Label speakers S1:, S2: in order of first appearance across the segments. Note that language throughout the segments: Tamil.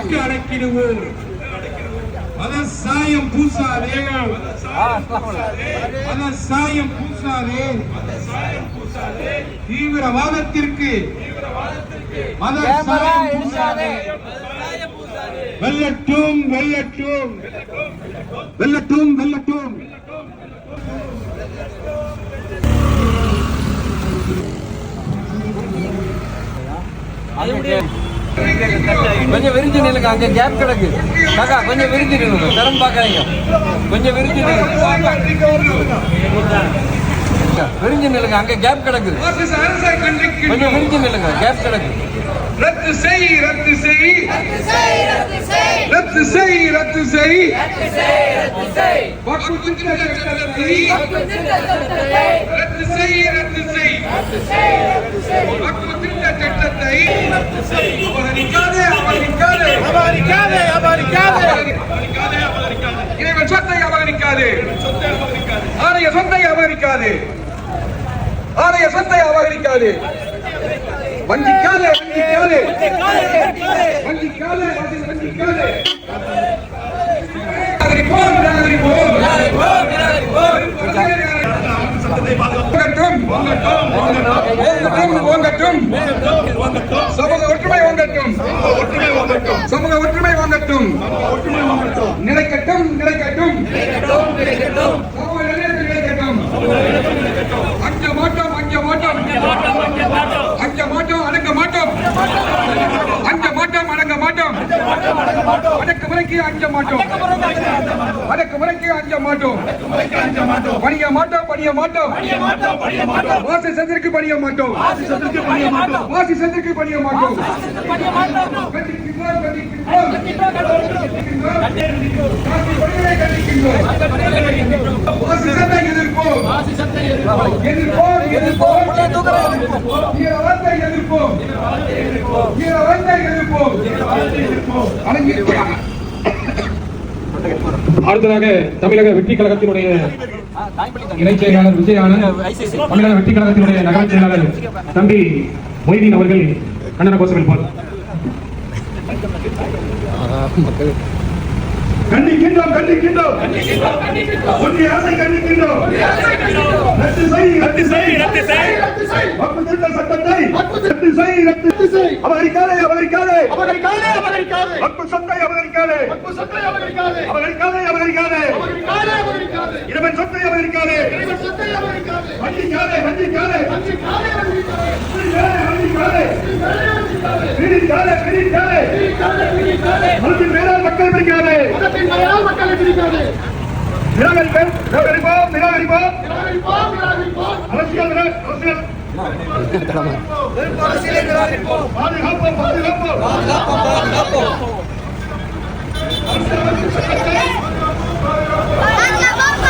S1: சுட்டு அடக்கிடுவோம் மதசாயம் பூசாதே. மதசாயம் பூசாதே. தீவிரவாதத்திற்கு. மதசாயம் பூசாதே. வெல்லட்டும் வெல்லட்டும். வெல்லட்டும் வெல்லட்டும்.
S2: கொஞ்சம் விரிஞ்சு நில்லுங்க அங்க கேப் கிடக்கு. காக்கா கொஞ்சம் விரிஞ்சு நில்லுங்க தரம் பார்க்காதீங்க. கொஞ்சம் விரிஞ்சு நில்லுங்க. விரிஞ்சு நில்லுங்க அங்க கேப் கிடக்கு. கொஞ்சம் விரிஞ்சு நில்லுங்க கேப் கிடக்கு.
S1: ரத்து செய் ரத்து செய். ரத்து செய் ரத்து செய். திருத்த சட்டத்தை ரத்து செய். ரத்து செய் சட்டத்தை அபகரிக்காதே அபகரிக்காதே.
S3: அபகரிக்காதே அபகரிக்காதே.
S1: அபகரிக்காதே அபகரிக்காதே. இறைவன் சொத்தை அபகரிக்காதே. ஆலய சொத்தை அபகரிக்காதே. ஆலய சொத்தை அபகரிக்காதே. வஞ்சிக்காதே வஞ்சிக்காதே. வஞ்சிக்காதே வஞ்சிக்காதே. நிராகரிப்போம் நிராகரிப்போம் ஓங்கட்டும் ஓங்கட்டும். சமூக ஒற்றுமை ஓங்கட்டும். சமூக ஒற்றுமை ஓங்கட்டும். நிலைக்கட்டும் நிலைக்கட்டும் சமூக நிலையத்தில் நிலைக்கட்டும் அஞ்ச மாட்டோம் அஞ்ச மாட்டோம் அஞ்ச மாட்டோம் அடங்க மாட்டோம் அஞ்ச மாட்டோம் அடங்க மாட்டோம் அடக்கு முறைக்கு அஞ்ச மாட்டோம். அடக்கு முறைக்கு அஞ்ச மாட்டோம். பணிய மாட்டோம் பணிய மாட்டோம். வாசி சந்திற்கு பணிய மாட்டோம். வாசி சந்திற்கு பணிய மாட்டோம். எதிர்ப்போம். எதிர்ப்போம். எதிர்ப்போம் எதிர்ப்போம். எதிர்ப்போம். அடங்கி
S4: அடுத்ததாக தமிழக வெற்றி கழகத்தினுடைய இணைச் செயலாளர் விஜயானந்த் தமிழக வெற்றி கழகத்தினுடைய நகர செயலாளர் தம்பி மொய்தீன் அவர்கள் கண்டன கோஷங்கள் போல்.
S1: கண்டிக்கின்றோம் கண்டிக்கின்றோம். ஒன்றிய அரசை கண்டிக்கின்றோம். ரத்து செய் ரத்து செய்.
S3: ரத்து செய்
S1: வக்பு திருத்த சட்டத்தை ரத்து செய் ரத்து செய். அபகரிக்காதே அபகரிக்காதே.
S3: அபகரிக்காதே அபகரிக்காதே.
S1: வக்பு சொத்தை அபகரிக்காதே.
S3: வக்பு சொத்தை அபகரிக்காதே
S1: அபகரிக்காதே அபகரிக்காதே.
S3: அபகரிக்காதே.
S1: இறைவன் சொத்தை அபகரிக்காதே
S3: இறைவன் சொத்தை அபகரிக்காதே
S1: வஞ்சிக்காதே வஞ்சிக்காதே.
S3: வஞ்சிக்காதே வஞ்சிக்காதே.
S1: பிடிக்காதே பிடிக்காதே
S3: பிடிக்காதே பிடிக்காதே
S1: மனத்தின் மேலால் மக்கள் பிடிக்காதே
S3: மதத்தின் பெயரால் மக்களை பிடிக்காதே
S1: நிராகரிப்போம் நிராகரிப்போம் நிராகரிப்போம்.
S3: நிராகரிப்போம் நிராகரிப்போம்.
S1: அரசியல் நிரா- அரசியல். பாதுகாப்போம் பாதுகாப்போம்.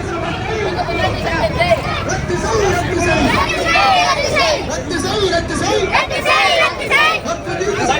S1: அடக்குமுறைக்கு அஞ்ச மாட்டோம்
S2: சும்மா நிக்கிறே கண்டிக்கிறோம் வணக்கம்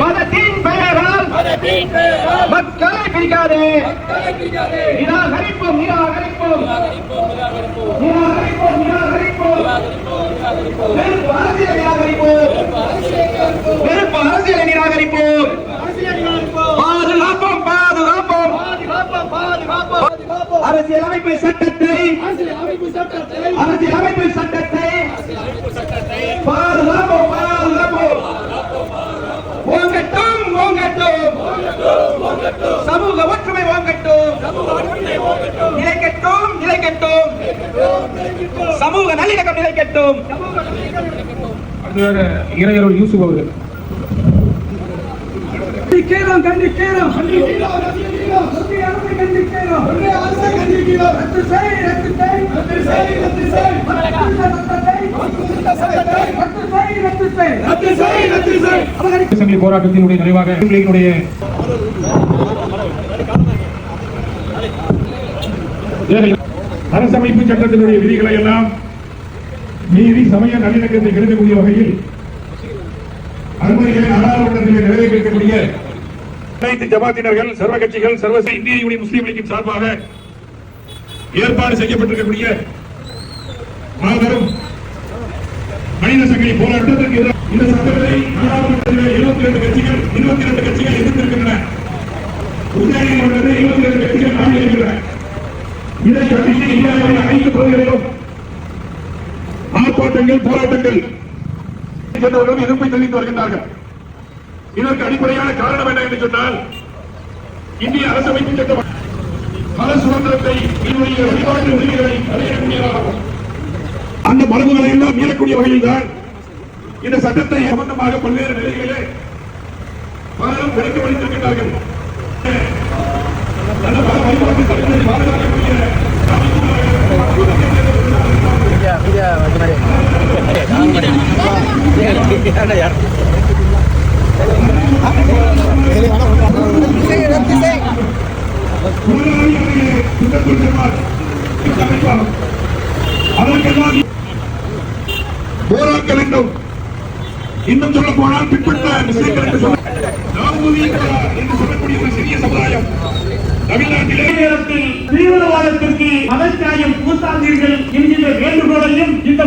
S1: மதத்தின் பெயரால் மக்களை பிடிக்காதே நிராகரிப்போம் நிராகரிப்போம் நிராகரிப்போம் நிராகரிப்போம் வெறுப்பு அரசியலை நிராகரிப்போம் பாதுகாப்போம் பாதுகாப்போம். அரசியலமைப்பு சட்டத்தை
S3: அரசியலமைப்பு சட்டத்தை
S1: பாதுகாப்போம் பாதுகாப்போம் ஓங்கட்டும் ஓங்கட்டும் செய் ரத்து செய்.
S3: ரத்து செய்
S4: அசம்பிளி போராட்டத்தினுடைய நிறைவாக
S5: அரசமைப்பு சட்டத்தினுடைய விதிகளை எல்லாம் மீறி சமய நல்லிணக்கத்தை கெடுக்கக்கூடிய வகையில் அனுமதிகளை நாடாளுமன்றத்தில் நிறைவேற்றக்கூடிய அனைத்து ஜமாத்தினர்கள் சர்வ கட்சிகள் சர்வச இந்திய யூனியன் முஸ்லீம் லீக்கின் சார்பாக ஏற்பாடு செய்யப்பட்டிருக்கக்கூடிய மாபெரும் மனித சங்கிலி போராட்டத்திற்கு இந்த சட்டத்தை நாடாளுமன்றத்தில் இருபத்தி ரெண்டு கட்சிகள் இருபத்தி ரெண்டு கட்சிகள் எதிர்த்திருக்கின்றன. உச்சநீதிமன்றத்தில் இருபத்தி ரெண்டு கட்சிகள் நாடி இருக்கின்றன இதை கண்டித்து இந்தியாவுடைய அனைத்து பகுதிகளிலும் ஆர்ப்பாட்டங்கள் போராட்டங்கள். சென்றவர்களும் எதிர்ப்பை தெரிவித்து வருகின்றார்கள். இதற்கு அடிப்படையான காரணம் என்ன என்று சொன்னால் இந்திய அரசமைப்பு சட்டம் பல சுதந்திரத்தை இதனுடைய வழிபாட்டு உரிமைகளை அடையக்கூடியதாகும் அந்த மரபுகளை எல்லாம் மீறக்கூடிய வகையில் தான் இந்த சட்டத்தை சம்பந்தமாக பல்வேறு நிலைகளிலே பலரும் விளக்கமளித்திருக்கின்றார்கள். அந்த மத வழிபாட்டு சட்டத்தை பாதுகாக்கக்கூடிய அதற்கெல்லாம் இன்னும் சொல்ல போனால் பிற்பட்ட விஷயங்கள் சொல்லக்கூடிய ஒரு சிறிய சமுதாயம் தமிழ்நாட்டிலே
S6: நேரத்தில் தீவிரவாதத்திற்கு மதச்சாயம் கூட்டாதீர்கள் என்கின்ற வேண்டுகோளையும் இந்த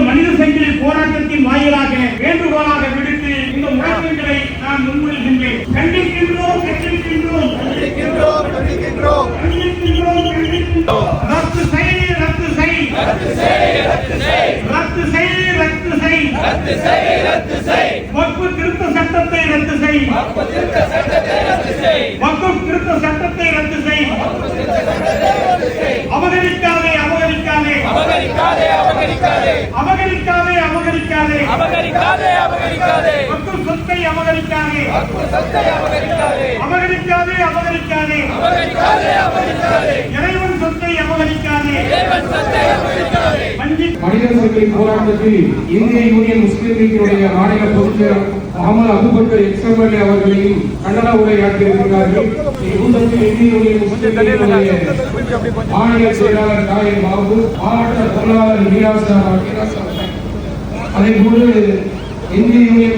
S6: செய். ரத்து செய் வக்ஃபு திருத்த சட்டத்தை ரத்து செய். வக்ஃபு திருத்த சட்டத்தை ரத்து செய். அபகரிக்காதே. அபகரிக்காதே அபகரிக்காதே. அபகரிக்காதே. மக்கள் சொத்தை அபகரிக்காதே. அபகரிக்காதே அபகரிக்காதே. இறைவன் சொத்தை அபகரிக்காதே. வஞ்சி
S4: மனித சங்கிலி போராட்டத்தில் இந்திய யூனியன் முஸ்லீம் லீக்கினுடைய மாநில பொதுச்செயலர் முகமது அபுபக்கர் எக்ஸ்எம்எல்ஏ அவர்களையும் கண்டன உரையாற்றியிருக்கிறார்கள். இக்கூட்டத்தில் இந்திய யூனியன் முஸ்லீம் லீக்கினுடைய மாநில செயலாளர் காயின் பாபு மாவட்ட பொருளாளர் மீராசா அதே போன்று இந்திய யூனியன்